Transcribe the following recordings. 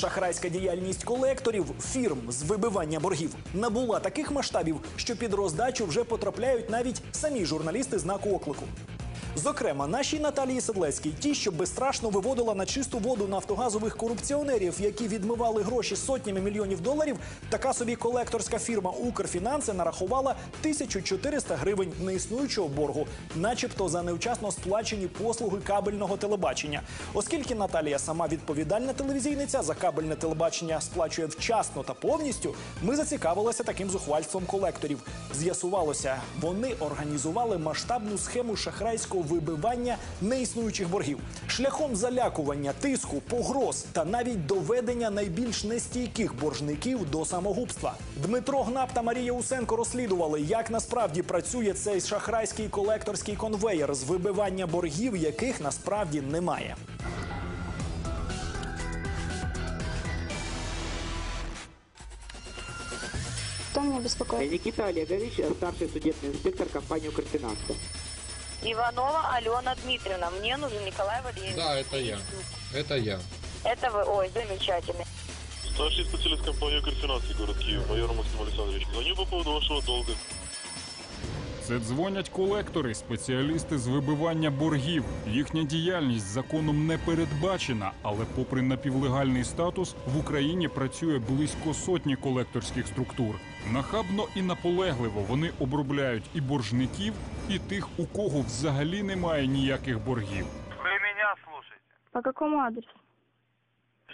Шахрайська діяльність колекторів фірм з вибивання боргів набула таких масштабів, що під роздачу вже потрапляють навіть самі журналісти знаку оклику. Зокрема, нашій Наталії Седлецькій, ті, що безстрашно виводила на чисту воду нафтогазових корупціонерів, які відмивали гроші сотнями мільйонів доларів, така собі колекторська фірма Укрфінанси нарахувала 1400 гривень неіснуючого боргу, начебто за невчасно сплачені послуги кабельного телебачення. Оскільки Наталія сама відповідальна телевізійниця за кабельне телебачення сплачує вчасно та повністю, ми зацікавилися таким зухвальством колекторів. З'ясувалося, вони організували масштабну схему шахрайського вибивання неіснуючих боргів шляхом залякування, тиску, погроз та навіть доведення найбільш нестійких боржників до самогубства. Дмитро Гнап та Марія Усенко розслідували, як насправді працює цей шахрайський колекторський конвеєр з вибивання боргів, яких насправді немає. Кто меня беспокоит? Никита Олегович, старший судебный инспектор компании «Укрфинанса». Иванова Алена Дмитриевна. Мне нужен Николай Валерьевич. Да, это я. Это я. Это вы. Ой, замечательно. Старший специалист компании «Укрфинансы», город Киев, майор Максим Александрович. Звоню по поводу вашего долга. Це дзвонять колектори, спеціалісти з вибивання боргів. Їхня діяльність законом не передбачена, але, попри напівлегальний статус, в Україні працює близько сотні колекторських структур. Нахабно і наполегливо вони обробляють і боржників, і тих, у кого взагалі немає ніяких боргів. Вы меня слушаете. По какому адресу?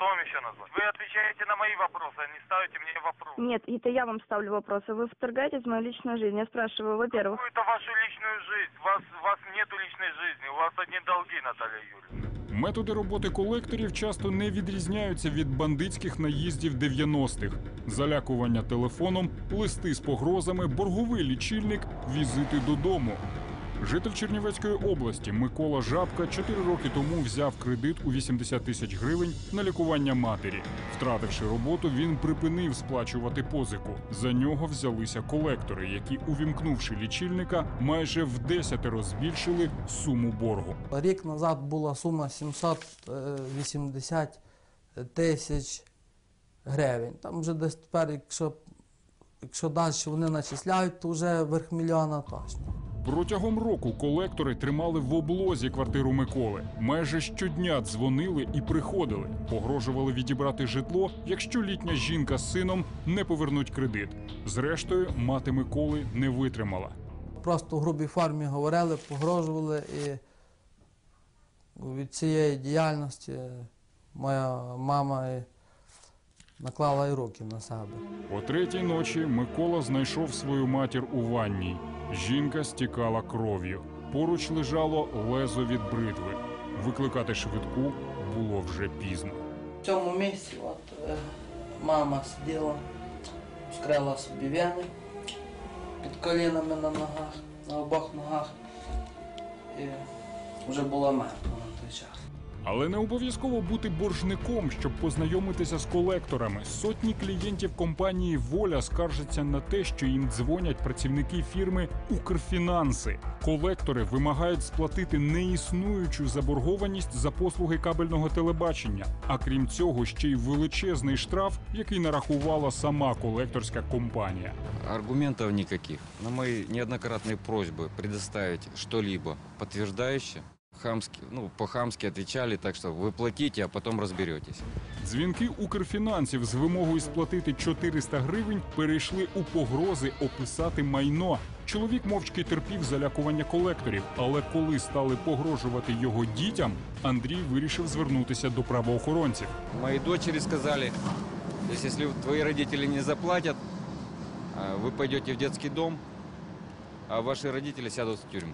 Что вам еще назвать? Вы отвечаете на мои вопросы, а не ставите мне вопросы. Нет, это я вам ставлю вопросы. Вы вторгаетесь в мою личную жизнь. Я спрашиваю, во-первых, Какую-то вашу личную жизнь. У вас, у вас нету личной жизни. У вас одни долги, Наталья Юрьевна. Методи роботи колекторів часто не відрізняються від бандитських наїздів 90-х. залякування телефоном, листи з погрозами, борговий лічильник, візити додому. Житель Чернівецької області Микола Жабка 4 роки тому взяв кредит у 80 тисяч гривень на лікування матері. Втративши роботу, він припинив сплачувати позику. За нього взялися колектори, які, увімкнувши лічильника, майже в десятеро збільшили суму боргу. Рік назад була сума 780 тисяч гривень. Там вже десь тепер, якщо, якщо далі вони начисляють, то вже верх мільйона точно. Протягом року колектори тримали в облозі квартиру Миколи. Майже щодня дзвонили і приходили, погрожували відібрати житло, якщо літня жінка з сином не повернуть кредит. Зрештою, мати Миколи не витримала. Просто в грубій формі говорили, погрожували і від цієї діяльності моя мама наклала і руки на себе. О третій ночі Микола знайшов свою матір у ванній. Жінка стікала кров'ю. Поруч лежало лезо від бритви. Викликати швидку було вже пізно. В цьому місці от, е, мама сиділа, скрила собі вени під колінами на ногах, на обох ногах. І вже була мертва на той час. Але не обов'язково бути боржником, щоб познайомитися з колекторами. Сотні клієнтів компанії Воля скаржаться на те, що їм дзвонять працівники фірми Укрфінанси. Колектори вимагають сплатити неіснуючу заборгованість за послуги кабельного телебачення. А крім цього, ще й величезний штраф, який нарахувала сама колекторська компанія. Аргументов никаких. На мои неоднократные просьбы предоставить что-либо подтверждающее, хамски, ну, по-хамски отвечали, так что вы платите, а потом разберетесь. Дзвінки Укрфінансів з вимогою сплатити 400 гривень перейшли у погрози описати майно. Чоловік мовчки терпів залякування колекторів, але коли стали погрожувати його дітям, Андрій вирішив звернутися до правоохоронців. Мои дочери сказали, есть если твои не заплатят, а, вы пойдете в детский дом, а ваши родители сядут в тюрьму.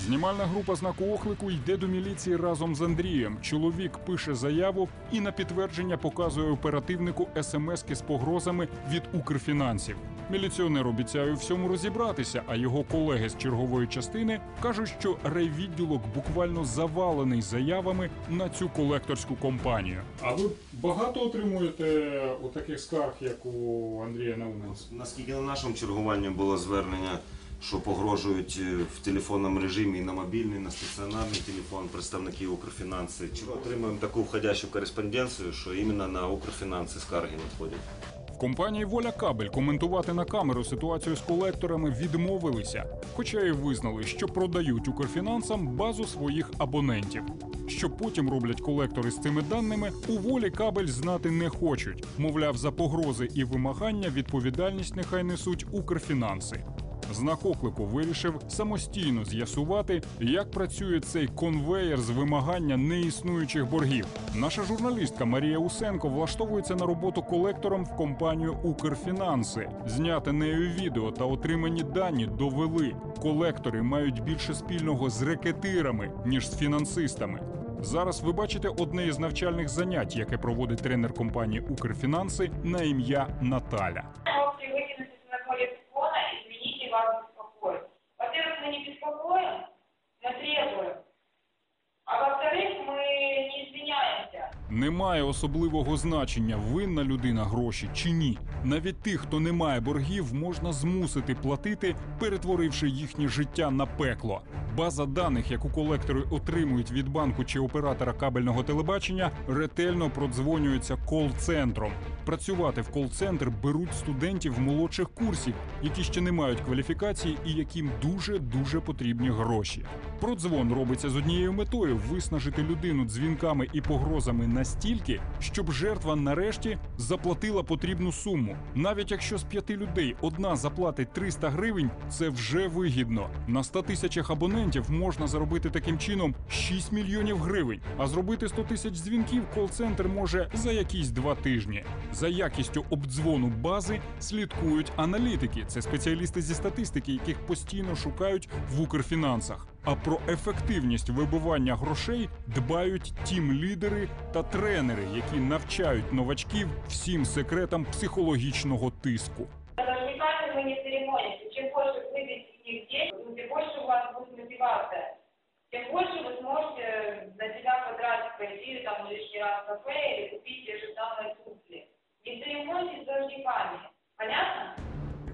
Знімальна група знаку оклику йде до міліції разом з Андрієм. Чоловік пише заяву і на підтвердження показує оперативнику смски з погрозами від Укрфінансів. Міліціонер обіцяє у всьому розібратися, а його колеги з чергової частини кажуть, що райвідділок буквально завалений заявами на цю колекторську компанію. А ви багато отримуєте у таких скарг, як у Андрія Науманця? Наскільки на нашому чергуванні було звернення що погрожують е, в телефонному режимі і на мобільний, і на стаціонарний телефон представники Укрфінанси. Отримуємо таку входящу кореспонденцію, що іменно на Укрфінанси скарги надходять. В компанії Воля Кабель коментувати на камеру ситуацію з колекторами відмовилися, хоча і визнали, що продають Укрфінансам базу своїх абонентів. Що потім роблять колектори з цими даними, у волі кабель знати не хочуть. Мовляв, за погрози і вимагання відповідальність нехай несуть Укрфінанси. Знак оклику вирішив самостійно з'ясувати, як працює цей конвеєр з вимагання неіснуючих боргів. Наша журналістка Марія Усенко влаштовується на роботу колектором в компанію Укрфінанси. Зняте нею відео та отримані дані довели. Колектори мають більше спільного з рекетирами ніж з фінансистами. Зараз ви бачите одне із навчальних занять, яке проводить тренер компанії Укрфінанси на ім'я Наталя. Извиняемся. Немає особливого значення, винна людина гроші чи ні. Навіть тих, хто не має боргів, можна змусити платити, перетворивши їхнє життя на пекло. База даних, яку колектори отримують від банку чи оператора кабельного телебачення, ретельно продзвонюється кол-центром. Працювати в кол-центр беруть студентів молодших курсів, які ще не мають кваліфікації і яким дуже дуже потрібні гроші. Продзвон робиться з однією метою виснажити людину дзвінками і погрозами настільки, щоб жертва нарешті заплатила потрібну суму. Навіть якщо з п'яти людей одна заплатить 300 гривень, це вже вигідно. На 100 тисячах абонентів можна заробити таким чином 6 мільйонів гривень. А зробити 100 тисяч дзвінків кол-центр може за якісь два тижні. За якістю обдзвону бази слідкують аналітики. Це спеціалісти зі статистики, яких постійно шукають в Укрфінансах. А про ефективність вибивання грошей дбають тім-лідери та тренери, які навчають новачків всім секретам психологічного тиску. С должниками мы не церемонимся. Чем больше выбить с них денег, тем больше у вас будет мотивация. Тем больше вы сможете на себя потратить, пойти там лишний раз в кафе или купить те же самые туфли. Не церемоньтесь с должниками. Понятно?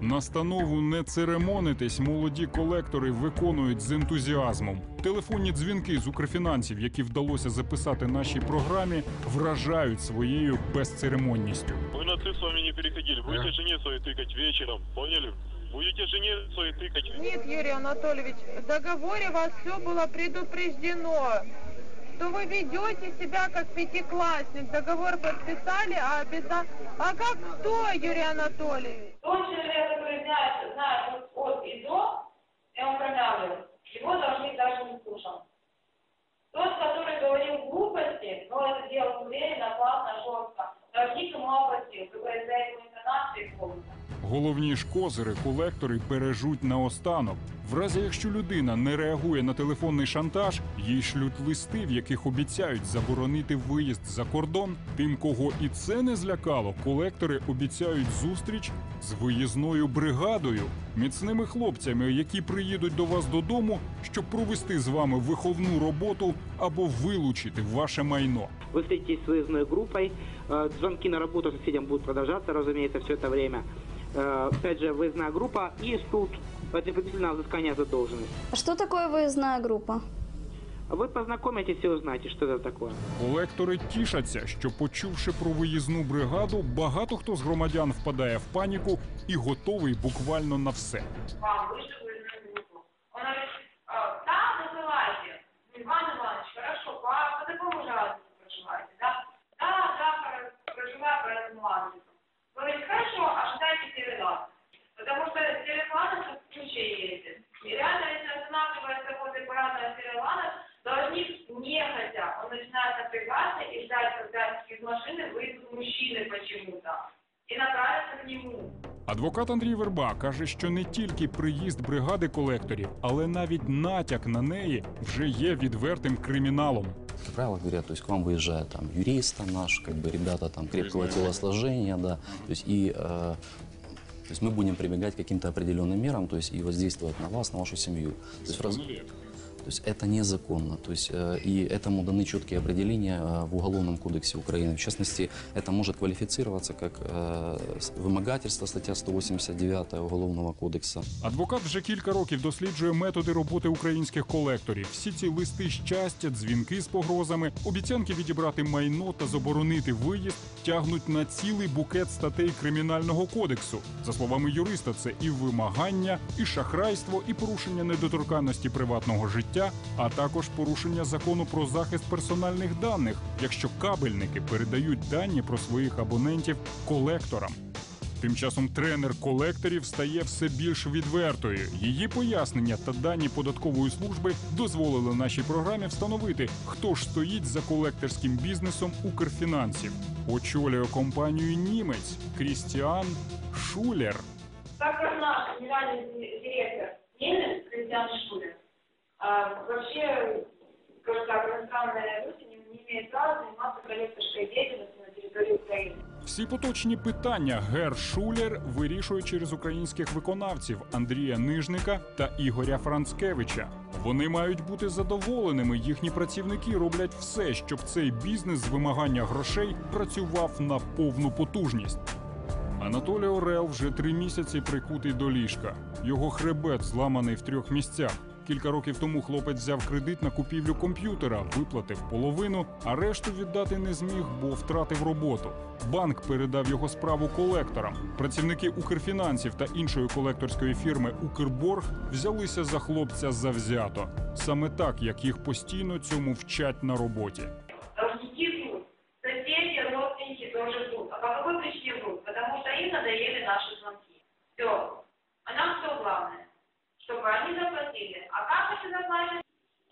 Настанову не церемонитись молоді колектори виконують з ентузіазмом. Телефонні дзвінки з Укрфінансів, які вдалося записати нашій програмі, вражають своєю безцеремонністю. Вы на ты с вами не переходили. Будете жене своей тыкать вечером, поняли? Будете жене своей тыкать. Нет, Юрий Анатольевич, в договоре вас все было предупреждено, что вы ведете себя как пятиклассник. Договор подписали, а обяза... А как кто, Юрий Анатольевич? Тот человек, который знает вот от и до, я вам промявлю, его должник даже не слушал. Тот, который говорил глупости, но это делал уверенно, плавно, жестко, должник ему оплатил, только из-за его интонации и голоса. Головні ж козири колектори бережуть наостанок. В разі якщо людина не реагує на телефонний шантаж, їй шлють листи, в яких обіцяють заборонити виїзд за кордон. Тим, кого і це не злякало, колектори обіцяють зустріч з виїзною бригадою, міцними хлопцями, які приїдуть до вас додому, щоб провести з вами виховну роботу або вилучити ваше майно. Вы встретитесь с выездной группой. Э, Звонки на работу соседям будут продолжаться, разумеется, все это время. Э, Опять же, выездная группа и суд. Предупредительное взыскание задолженности. Что такое выездная группа? Вы познакомитесь и узнаете, что это такое. Колектори тішаться, що почувши про виїзну бригаду, багато хто з громадян впадає в паніку і готовий буквально на все. почему-то. И направится к нему. Адвокат Андрій Верба каже, що не тільки приїзд бригади колекторів, але навіть натяк на неї вже є відвертим криміналом. Как правило говорят, то есть к вам выезжает там юрист там наш, как бы ребята там крепкого телосложения, да, то есть и э, то есть мы будем прибегать к каким-то определенным мерам, то есть и воздействовать на вас, на вашу семью. То есть в раз- То есть это незаконно. То есть, э, и этому даны четкие определения э, в Уголовном кодексе Украины. В частности, это может квалифицироваться как э, с- вымогательство, статья 189 Уголовного кодекса. Адвокат вже кілька років досліджує методи роботи українських колекторів. Всі ці листи щастя, дзвінки з погрозами, обіцянки відібрати майно та заборонити виїзд тягнуть на цілий букет статей кримінального кодексу. За словами юриста, це і вимагання, і шахрайство, і порушення недоторканності приватного життя, а також порушення закону про захист персональних даних, якщо кабельники передають дані про своїх абонентів колекторам. Тим часом тренер колекторів стає все більш відвертою. Її пояснення та дані податкової служби дозволили нашій програмі встановити, хто ж стоїть за колекторським бізнесом Укрфінансів. Очолює компанію німець Крістіан Шулер. Так как наш генеральный ди- директор Кристиан Шулер, а, вообще, скажем так, иностранные люди не, не имеют права заниматься коллекторской деятельностью на территории Украины. Всі поточні питання Гер Шулер вирішує через українських виконавців Андрія Нижника та Ігоря Францкевича. Вони мають бути задоволеними. Їхні працівники роблять все, щоб цей бізнес з вимагання грошей працював на повну потужність. Анатолій Орел вже три місяці прикутий до ліжка. Його хребет зламаний в трьох місцях. Кілька років тому хлопець взяв кредит на купівлю комп'ютера, виплатив половину, а решту віддати не зміг, бо втратив роботу. Банк передав його справу колекторам. Працівники Укрфінансів та іншої колекторської фірми Укрборг взялися за хлопця завзято. Саме так, як їх постійно цьому вчать на роботі. А по какой причине ждут? Потому что им надоели наши. Все. А нам все главное, чтобы они заплатили. А как они заплатят,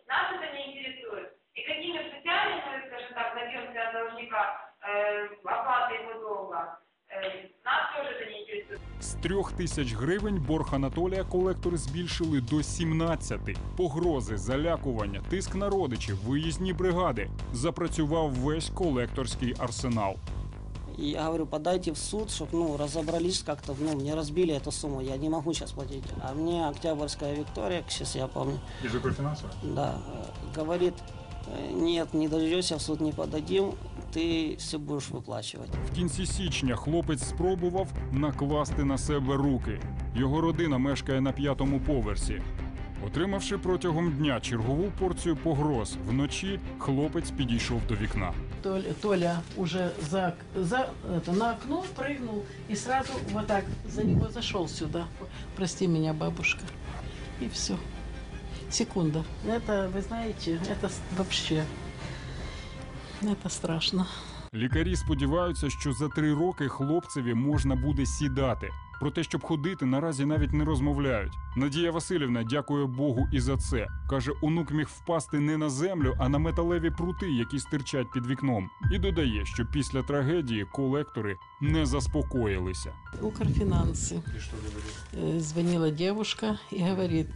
нас это не интересует. И какими путями мы, скажем так, добьемся от должника э, оплаты его долга, э, нас тоже это не интересует. З трьох тисяч гривень борг Анатолія колектори збільшили до 17. Погрози, залякування, тиск на родичів, виїзні бригади. Запрацював весь колекторський арсенал. И я говорю, подайте в суд, чтобы ну, разобрались как-то, ну, мне разбили эту сумму, я не могу сейчас платить. А мне Октябрьская Виктория, сейчас я помню, Из Укрфинанса? да, э, говорит, э, нет, не дождешься, в суд не подадим, ты все будешь выплачивать. В кінці січня хлопець спробував накласти на себе руки. Його родина мешкає на п'ятому поверсі. Отримавши протягом дня чергову порцію погроз, вночі хлопець підійшов до вікна. Толя, Толя уже за, за это, на окно прыгнул и сразу вот так за него зашел сюда. Прости меня, бабушка. И все. Секунда. Это, вы знаете, это с- вообще, это страшно. Лікарі сподіваються, що за три роки хлопцеві можна буде сідати. Про те, щоб ходити, наразі навіть не розмовляють. Надія Васильівна дякує Богу і за це. каже, онук міг впасти не на землю, а на металеві прути, які стирчать під вікном. І додає, що після трагедії колектори не заспокоїлися. Укрфинансы. Э, Звонила девушка и говорит,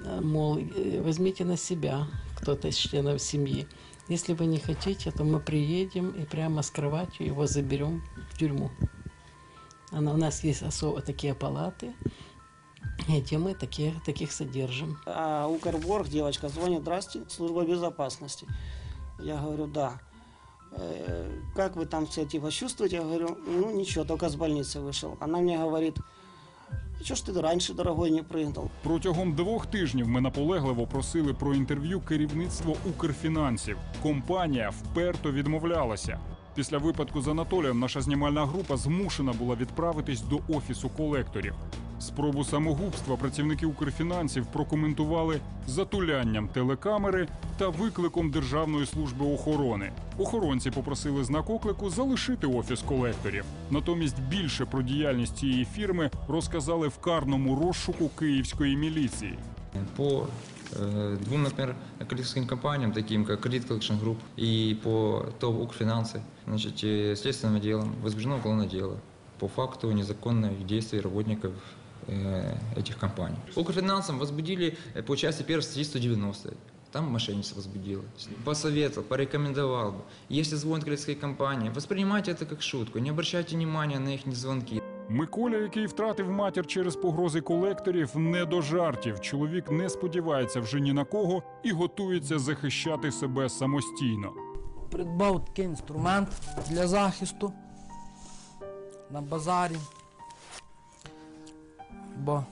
э, мол, э, возьмите на себя кто-то из членов семьи. Если вы не хотите, то мы приедем и прямо с кроватью его заберем в тюрьму. Она, у нас есть особо такие палаты, где мы такие, таких содержим. А Укрборг, девочка звонит, здрасте, служба безопасности. Я говорю, да. «Э, Как вы там себя типа чувствуете? Я говорю, ну ничего, только с больницы вышел. Она мне говорит, что ж ты раньше, дорогой, не прыгнул? Протягом двох тижнів ми наполегливо просили про інтерв'ю керівництво Укрфінансів. Компанія вперто відмовлялася. Після випадку з Анатолієм наша знімальна група змушена була відправитись до офісу колекторів. Спробу самогубства працівники Укрфінансів прокоментували затулянням телекамери та викликом Державної служби охорони. Охоронці попросили знак оклику залишити офіс колекторів. Натомість більше про діяльність цієї фірми розказали в карному розшуку київської міліції. По двум, например, коллекторским компаниям, таким как Credit Collection Group и по ТОВ Укрфинансы, значит, э, следственным отделом возбуждено уголовное дело по факту незаконных действий работников э, этих компаний. Укрфинансам возбудили э, по части 1 статьи 190. Там мошенничество возбудило. Посоветовал, порекомендовал бы. Если звонит коллекторская компания, воспринимайте это как шутку, не обращайте внимания на их звонки. Миколя, який втратив матір через погрози колекторів, не до жартів. Чоловік не сподівається вже ні на кого і готується захищати себе самостійно. Придбав такий інструмент для захисту на базарі. Бо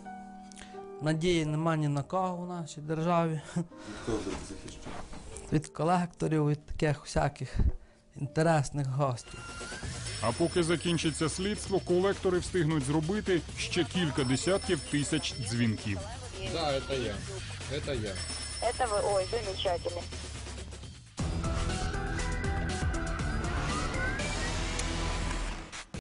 надії нема ні на кого в нашій державі. Хто буде захищати? Від колекторів, від таких всяких інтересних гостей. А поки закінчиться слідство, колектори встигнуть зробити ще кілька десятків тисяч дзвінків. Да, это я. Это я. Это вы, ой, замечательно.